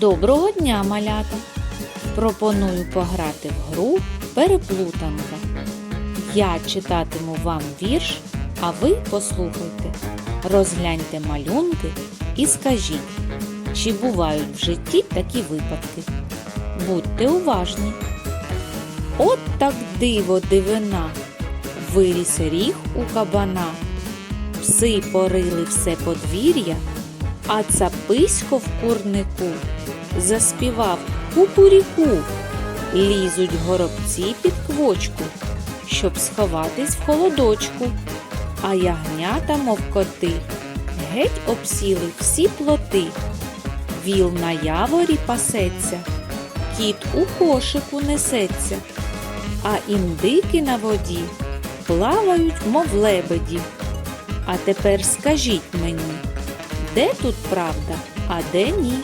Доброго дня, малята! Пропоную пограти в гру Переплутанка. Я читатиму вам вірш, а ви послухайте. Розгляньте малюнки і скажіть, чи бувають в житті такі випадки. Будьте уважні. От так диво дивина, виріс ріг у кабана. Пси порили все подвір'я, а цаписько в курнику заспівав кукуріку. Лізуть горобці під квочку, щоб сховатись в холодочку. А ягнята, мов коти, геть обсіли всі плоти. Віл на яворі пасеться, кіт у кошику несеться, а індики на воді плавають, мов лебеді. А тепер скажіть мені, де тут правда, а де ні?